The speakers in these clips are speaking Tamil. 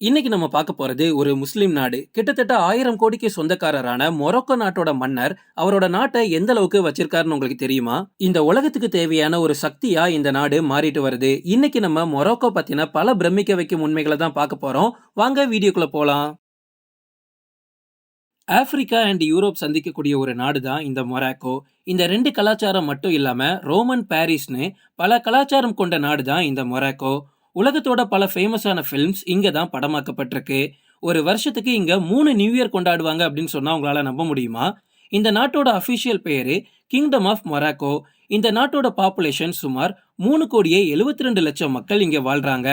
இன்னைக்கு நம்ம பார்க்க போறது ஒரு முஸ்லீம் நாடு. கிட்டத்தட்ட ஆயிரம் கோடிக்கு சொந்தக்காரரான மொரோக்கோ நாட்டோட மன்னர் அவரோட நாட்டை எந்த அளவுக்கு வச்சிருக்காருன்னு உங்களுக்கு தெரியுமா? இந்த உலகத்துக்கு தேவையான ஒரு சக்தியா இந்த நாடு மாறிட்டு வருது. இன்னைக்கு நம்ம மொரோக்கோ பத்தின பல பிரமிக்க வைக்கும் உண்மைகளை தான் பார்க்க போறோம். வாங்க வீடியோக்குள்ள போலாம். ஆப்பிரிக்கா அண்ட் யூரோப் சந்திக்கக்கூடிய ஒரு நாடு தான் இந்த மொராக்கோ. இந்த ரெண்டு கலாச்சாரம் மட்டும் இல்லாமல் ரோமன் பாரிஸ்னு பல கலாச்சாரம் கொண்ட நாடு தான் இந்த மொராக்கோ. உலகத்தோட பல ஃபேமஸான ஃபிலிம்ஸ் இங்கே தான் படமாக்கப்பட்டிருக்கு. ஒரு வருஷத்துக்கு இங்கே மூணு நியூ இயர் கொண்டாடுவாங்க அப்படின்னு சொன்னால் உங்களால் நம்ப முடியுமா? இந்த நாட்டோட அஃபிஷியல் பேர் கிங்டம் ஆஃப் மொராக்கோ இந்த நாட்டோட பாப்புலேஷன் சுமார் மூணு கோடியே எழுபத்தி ரெண்டு லட்சம் மக்கள் இங்கே வாழ்கிறாங்க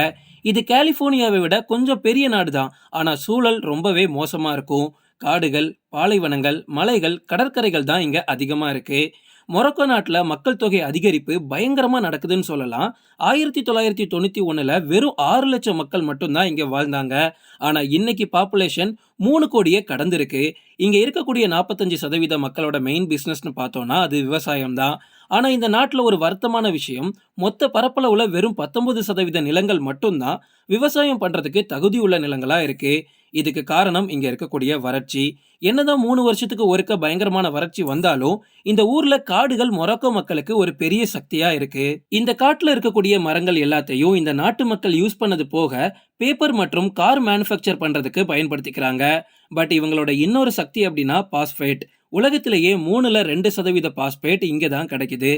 இது கலிஃபோர்னியாவை விட கொஞ்சம் பெரிய நாடு தான் ஆனால் சூழல் ரொம்பவே மோசமாக இருக்கும். காடுகள் பாலைவனங்கள் மலைகள் கடற்கரைகள் தான் இங்கே அதிகமாக இருக்குது மொரக்கோ நாட்டில் மக்கள் தொகை அதிகரிப்பு பயங்கரமாக நடக்குதுன்னு சொல்லலாம். ஆயிரத்தி தொள்ளாயிரத்தி தொண்ணூற்றி ஒன்றில் வெறும் ஆறு லட்சம் மக்கள் மட்டும்தான் இங்கே வாழ்ந்தாங்க. ஆனால் இன்னைக்கு பாப்புலேஷன் மூணு கோடியே கடந்திருக்கு. இங்கே இருக்கக்கூடிய நாற்பத்தஞ்சு சதவீத மக்களோட மெயின் பிஸ்னஸ்னு பார்த்தோன்னா அது விவசாயம் தான் ஆனால் இந்த நாட்டில் ஒரு வருத்தமான விஷயம் மொத்த பரப்பளவில் வெறும் பத்தொன்பது சதவீத நிலங்கள் மட்டும்தான் விவசாயம் பண்ணுறதுக்கு தகுதி உள்ள நிலங்களாக இருக்குது இதுக்கு காரணம் இங்கே இருக்கக்கூடிய வறட்சி. என்னதான் மூணு வருஷத்துக்கு ஒருக்க பயங்கரமான வறட்சி வந்தாலும் இந்த ஊர்ல காடுகள் மொரக்கோ மக்களுக்கு ஒரு பெரிய சக்தியா இருக்கு. இந்த காட்டுல இருக்கக்கூடிய மரங்கள் எல்லாத்தையும் இந்த நாட்டு மக்கள் யூஸ் பண்ணது போக பேப்பர் மற்றும் கார் மேனுஃபேக்சர் பண்றதுக்கு பயன்படுத்திக்கிறாங்க. பட் இவங்களோட இன்னொரு சக்தி அப்படின்னா பாஸ்பேட். உலகத்திலேயே மூணுல ரெண்டு சதவீத பாஸ்பேட் இங்கே தான் கிடைக்குது.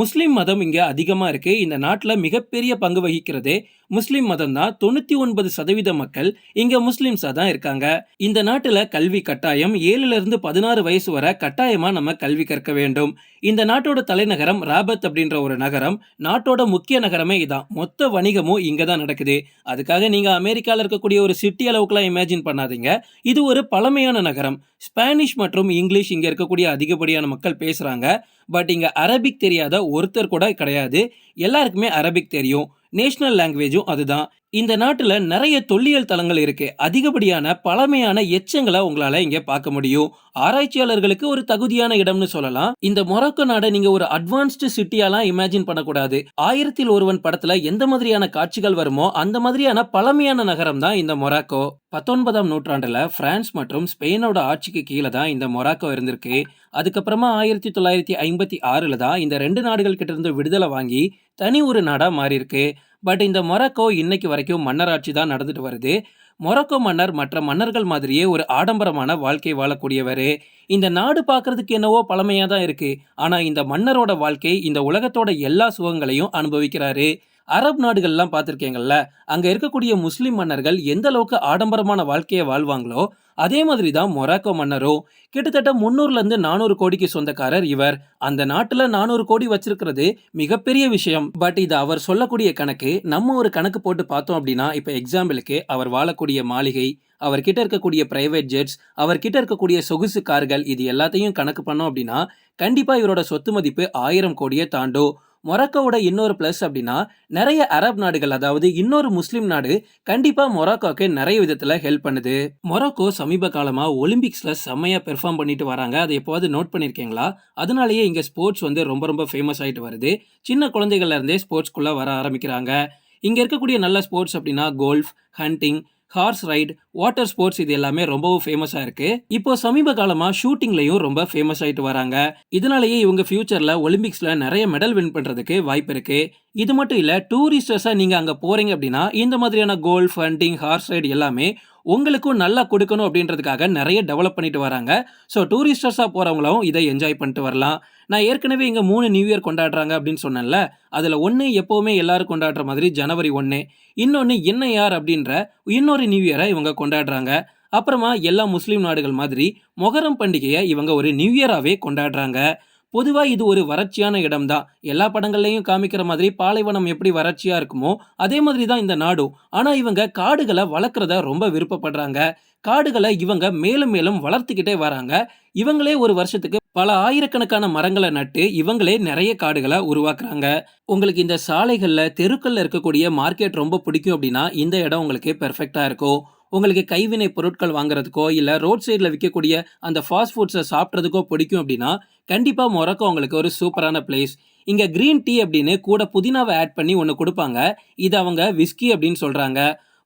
முஸ்லீம் மதம் இங்கே அதிகமாக இருக்குது இந்த நாட்டில் மிகப்பெரிய பங்கு வகிக்கிறதே முஸ்லீம் மதம் தான் தொண்ணூற்றி ஒன்பது சதவீத மக்கள் இங்கே முஸ்லீம்ஸாக தான் இருக்காங்க. இந்த நாட்டில் கல்வி கட்டாயம் ஏழுலேருந்து பதினாறு வயசு வரை கட்டாயமாக நம்ம கல்வி கற்க வேண்டும். இந்த நாட்டோட தலைநகரம் ராபத் அப்படின்ற ஒரு நகரம் நாட்டோட முக்கிய நகரமே இதான். மொத்த வணிகமும் இங்கே தான் நடக்குது. அதுக்காக நீங்கள் அமெரிக்காவில் இருக்கக்கூடிய ஒரு சிட்டி அளவுக்குலாம் இமேஜின் பண்ணாதீங்க. இது ஒரு பழமையான நகரம். ஸ்பானிஷ் மற்றும் இங்கிலீஷ் இங்கே இருக்கக்கூடிய அதிகப்படியான மக்கள் பேசுகிறாங்க பட் இங்கே அரபிக் தெரியாத ஒருத்தர் கூட கிடையாது. எல்லாருக்குமே அரபிக் தெரியும். நேஷ்னல் லாங்குவேஜும் அதுதான். இந்த நாட்டில் நிறைய தொல்லியல் தலங்கள் இருக்கு. அதிகப்படியான பழமையான எச்சங்களை உங்களால இங்க பார்க்க முடியும். ஆராய்ச்சியாளர்களுக்கு ஒரு தகுதியான இடம்னு சொல்லலாம். இந்த மொராக்கோ நாடை நீங்க ஒரு அட்வான்ஸ்டு சிட்டியாலாம் இமேஜின் பண்ணக்கூடாது. ஆயிரத்தில் ஒருவன் படத்துல எந்த மாதிரியான காட்சிகள் வருமோ அந்த மாதிரியான பழமையான நகரம் தான் இந்த மொராக்கோ. பத்தொன்பதாம் நூற்றாண்டுல பிரான்ஸ் மற்றும் ஸ்பெயினோட ஆட்சிக்கு கீழே தான் இந்த மொராக்கோ இருந்திருக்கு. அதுக்கப்புறமா ஆயிரத்தி தொள்ளாயிரத்தி ஐம்பத்தி ஆறுல தான் இந்த ரெண்டு நாடுகள் கிட்ட இருந்து விடுதலை வாங்கி தனி ஒரு நாடா மாறி இருக்கு பட் இந்த மொரக்கோ இன்னைக்கு வரைக்கும் மன்னராட்சி தான் நடந்துட்டு வருது. மொரக்கோ மன்னர் மற்ற மன்னர்கள் மாதிரியே ஒரு ஆடம்பரமான வாழ்க்கை வாழக்கூடியவர். இந்த நாடு பார்க்கறதுக்கு என்னவோ பழமையாக தான் இருக்குது ஆனால் இந்த மன்னரோட வாழ்க்கை இந்த உலகத்தோட எல்லா சுகங்களையும் அனுபவிக்கிறாரு. அரப் நாடுகள்லாம் பார்த்துருக்கீங்கல்ல அங்கே இருக்கக்கூடிய முஸ்லீம் மன்னர்கள் எந்த அளவுக்கு ஆடம்பரமான வாழ்க்கையை வாழ்வாங்களோ அதே மாதிரி தான் மொராக்கோ மன்னரும். கிட்டத்தட்ட முந்நூறுலேருந்து நானூறு கோடிக்கு சொந்தக்காரர் இவர். அந்த நாட்டில் நானூறு கோடி வச்சிருக்கிறது மிகப்பெரிய விஷயம். பட் இது அவர் சொல்லக்கூடிய கணக்கு நம்ம ஒரு கணக்கு போட்டு பார்த்தோம் அப்படின்னா இப்போ எக்ஸாம்பிளுக்கு அவர் வாழக்கூடிய மாளிகை அவர்கிட்ட இருக்கக்கூடிய பிரைவேட் ஜெட்ஸ் அவர்கிட்ட இருக்கக்கூடிய சொகுசு கார்கள் இது எல்லாத்தையும் கணக்கு பண்ணோம் அப்படின்னா கண்டிப்பாக இவரோட சொத்து மதிப்பு ஆயிரம் கோடியை தாண்டும். மொராக்கோவோட இன்னொரு ப்ளஸ் அப்படின்னா நிறைய அரப் நாடுகள் அதாவது இன்னொரு முஸ்லீம் நாடு கண்டிப்பாக மொராக்கோக்கு நிறைய விதத்தில் ஹெல்ப் பண்ணுது. மொராக்கோ சமீப காலமாக ஒலிம்பிக்ஸில் செம்மையாக பெர்ஃபார்ம் பண்ணிட்டு வராங்க. அதை எப்போது நோட் பண்ணியிருக்கீங்களா அதனாலேயே இங்கே ஸ்போர்ட்ஸ் வந்து ரொம்ப ரொம்ப ஃபேமஸ் ஆகிட்டு வருது. சின்ன குழந்தைகள்ல இருந்தே ஸ்போர்ட்ஸ்குள்ளே வர ஆரம்பிக்கிறாங்க. இங்கே இருக்கக்கூடிய நல்ல ஸ்போர்ட்ஸ் அப்படின்னா golf hunting horse ride water sports இது எல்லாமே ரொம்பவும் ஃபேமஸாக இருக்கு. இப்போ சமீப காலமாக ஷூட்டிங்லையும் ரொம்ப ஃபேமஸ் ஆகிட்டு வராங்க. இதனாலேயே இவங்க ஃபியூச்சரில் ஒலிம்பிக்ஸில் நிறைய மெடல் வின் பண்ணுறதுக்கு வாய்ப்பு இருக்கு. இது மட்டும் இல்லை டூரிஸ்டர்ஸாக நீங்கள் அங்கே போகிறீங்க அப்படின்னா இந்த மாதிரியான கோல்ஃப் ஹண்டிங் ஹார்ஸ் ரைட் எல்லாமே உங்களுக்கும் நல்லா கொடுக்கணும் அப்படின்றதுக்காக நிறைய டெவலப் பண்ணிட்டு வராங்க. ஸோ டூரிஸ்டர்ஸாக போகிறவங்களும் இதை என்ஜாய் பண்ணிட்டு வரலாம். நான் ஏற்கனவே இங்கே மூணு நியூ இயர் கொண்டாடுறாங்க அப்படின்னு சொன்னேன்ல அதில் ஒன்று எப்போவுமே எல்லாரும் கொண்டாடுற மாதிரி ஜனவரி ஒன்று இன்னொன்று என்ன யார் அப்படின்ற இன்னொரு நியூ இயரை இவங்க கொண்டாடுறாங்க. அப்புறமா எல்லா முஸ்லீம் நாடுகள் மாதிரி மொகரம் பண்டிகையை இவங்க ஒரு நியூ இயராகவே கொண்டாடுறாங்க. பொதுவாக இது ஒரு வறட்சியான இடம் தான் எல்லா படங்கள்லையும் காமிக்கிற மாதிரி பாலைவனம் எப்படி வறட்சியாக இருக்குமோ அதே மாதிரி தான் இந்த நாடும். ஆனால் இவங்க காடுகளை வளர்க்குறத ரொம்ப விருப்பப்படுறாங்க. காடுகளை இவங்க மேலும் மேலும் வளர்த்துக்கிட்டே வராங்க. இவங்களே ஒரு வருஷத்துக்கு பல ஆயிரக்கணக்கான மரங்களை நட்டு இவங்களே நிறைய காடுகளை உருவாக்குறாங்க. உங்களுக்கு இந்த சாலைகளில் தெருக்களில் இருக்கக்கூடிய மார்க்கெட் ரொம்ப பிடிக்கும் அப்படின்னா இந்த இடம் உங்களுக்கு பெர்ஃபெக்டாக இருக்கும். உங்களுக்கு கைவினை பொருட்கள் வாங்குறதுக்கோ இல்லை ரோட் சைடில் விற்கக்கூடிய அந்த ஃபாஸ்ட் ஃபுட்ஸை சாப்பிட்றதுக்கோ பிடிக்கும் அப்படின்னா கண்டிப்பாக மொரக்கோ உங்களுக்கு ஒரு சூப்பரான பிளேஸ் இங்கே க்ரீன் டீ அப்படின்னு கூட புதினாவை ஆட் பண்ணி ஒன்று கொடுப்பாங்க. இது அவங்க விஸ்கி அப்படின்னு சொல்கிறாங்க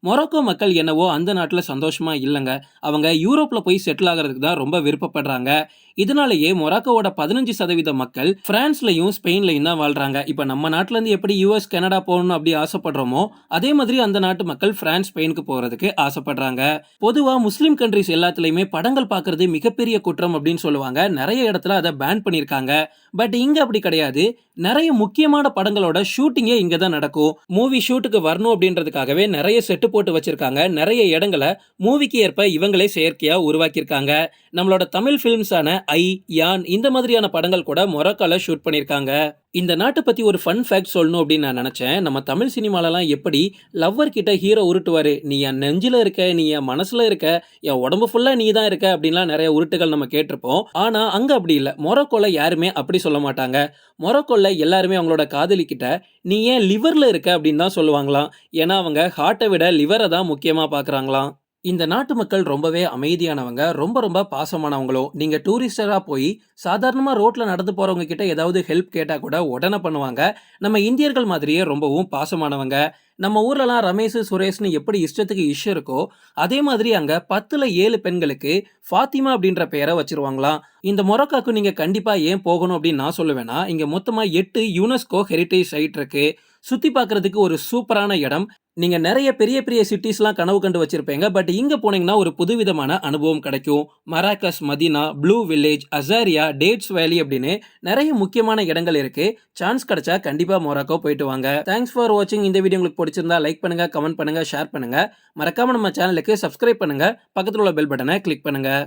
மொராக்கோ மக்கள் என்னவோ அந்த நாட்டில் சந்தோஷமாக இல்லைங்க அவங்க யூரோப்பில் போய் செட்டில் ஆகிறதுக்கு தான் ரொம்ப விருப்பப்படுறாங்க. இதனாலேயே மொராக்கோவோட 15% மக்கள் ஃப்ரான்ஸ்லையும் ஸ்பெயின்லையும் தான் வாழ்கிறாங்க இப்போ நம்ம நாட்டிலேருந்து எப்படி யூஎஸ் கனடா போகணும்னு அப்படி ஆசைப்படுறோமோ, அதே மாதிரி அந்த நாட்டு மக்கள் பிரான்ஸ், ஸ்பெயினுக்கு போகிறதுக்கு ஆசைப்படுறாங்க. பொதுவாக முஸ்லீம் கண்ட்ரீஸ் எல்லாத்துலேயுமே படங்கள் பார்க்குறது மிகப்பெரிய குற்றம் அப்படின்னு சொல்லுவாங்க. நிறைய இடத்துல அதை பேன் பண்ணியிருக்காங்க. பட் இங்கே அப்படி கிடையாது. நிறைய முக்கியமான படங்களோட ஷூட்டிங்கே இங்கே தான் நடக்கும். மூவி ஷூட்டுக்கு வரணும் அப்படின்றதுக்காகவே நிறைய செட்டு போட்டு வச்சிருக்காங்க. நிறைய இடங்கள மூவிக்கு ஏற்ப இவங்களே செயற்கையா உருவாக்கியிருக்காங்க. நம்மளோட தமிழ் ஃபிலிம்ஸான ஐ, யான் இந்த மாதிரியான படங்கள் கூட மொரக்கால ஷூட் பண்ணியிருக்காங்க. இந்த நாட்டை பற்றி ஒரு ஃபன் ஃபேக்ட் சொல்லணும் அப்படின்னு நான் நினச்சேன் நம்ம தமிழ் சினிமாலலாம் எப்படி லவ்வர் கிட்ட ஹீரோ உருட்டுவார் "நீ என் நெஞ்சில் இருக்க, நீ என் மனசில் இருக்க, என் உடம்பு ஃபுல்லாக நீ தான் இருக்க" அப்படின்லாம் நிறைய உருட்டுகள் நம்ம கேட்டிருப்போம். ஆனால் அங்கே அப்படி இல்லை மொராக்கோல யாருமே அப்படி சொல்ல மாட்டாங்க. மொராக்கோல எல்லாருமே அவங்களோட காதலிக்கிட்ட "நீ ஏன் லிவரில் இருக்க" அப்படின்னு தான் சொல்லுவாங்களாம். ஏன்னா அவங்க ஹார்ட்டை விட லிவரை தான் முக்கியமாக பார்க்குறாங்களாம். இந்த நாட்டு மக்கள் ரொம்பவே அமைதியானவங்க. ரொம்ப ரொம்ப பாசமானவங்களும். நீங்க டூரிஸ்டரா போய் சாதாரணமா ரோட்ல நடந்து போறவங்க கிட்ட ஏதாவது ஹெல்ப் கேட்டா கூட உடனே பண்ணுவாங்க. நம்ம இந்தியர்கள் மாதிரியே ரொம்பவும் பாசமானவங்க. நம்ம ஊர்லலாம் ரமேஷ் சுரேஷ்னு எப்படி இஷ்டத்துக்கு இஷ் இருக்கோ, அதே மாதிரி அங்கே பத்தில் ஏழு பெண்களுக்கு ஃபாத்திமா அப்படின்ற பெயரை வச்சிருவாங்களாம். இந்த மொரக்காக்கு நீங்கள் கண்டிப்பாக ஏன் போகணும் அப்படின்னு நான் சொல்லுவேன்னா, இங்கே மொத்தமாக எட்டு யுனெஸ்கோ ஹெரிடேஜ் சைட் இருக்குது சுற்றி பார்க்கறதுக்கு ஒரு சூப்பரான இடம். நீங்கள் நிறைய பெரிய பெரிய சிட்டிஸ்லாம் கனவு கண்டு வச்சுருப்பீங்க பட் இங்கே போனீங்கன்னா ஒரு புதுவிதமான அனுபவம் கிடைக்கும். மராக்கஸ், மதீனா, ப்ளூ வில்லேஜ், அசாரியா டேட்ஸ் வேலி அப்படின்னு நிறைய முக்கியமான இடங்கள் இருக்குது சான்ஸ் கிடைச்சா கண்டிப்பாக மொராக்கோ போயிட்டு வாங்க. தேங்க்ஸ் ஃபார் வாட்சிங். இந்த வீடியோ உங்களுக்கு பிடிச்சிருந்தா லைக் பண்ணுங்கள் கமெண்ட் பண்ணுங்கள் ஷேர் பண்ணுங்கள் மறக்காம நம்ம சேனலுக்கு சப்ஸ்கிரைப் பண்ணுங்கள் பக்கத்தில் உள்ள பெல் பட்டனை கிளிக் பண்ணுங்கள்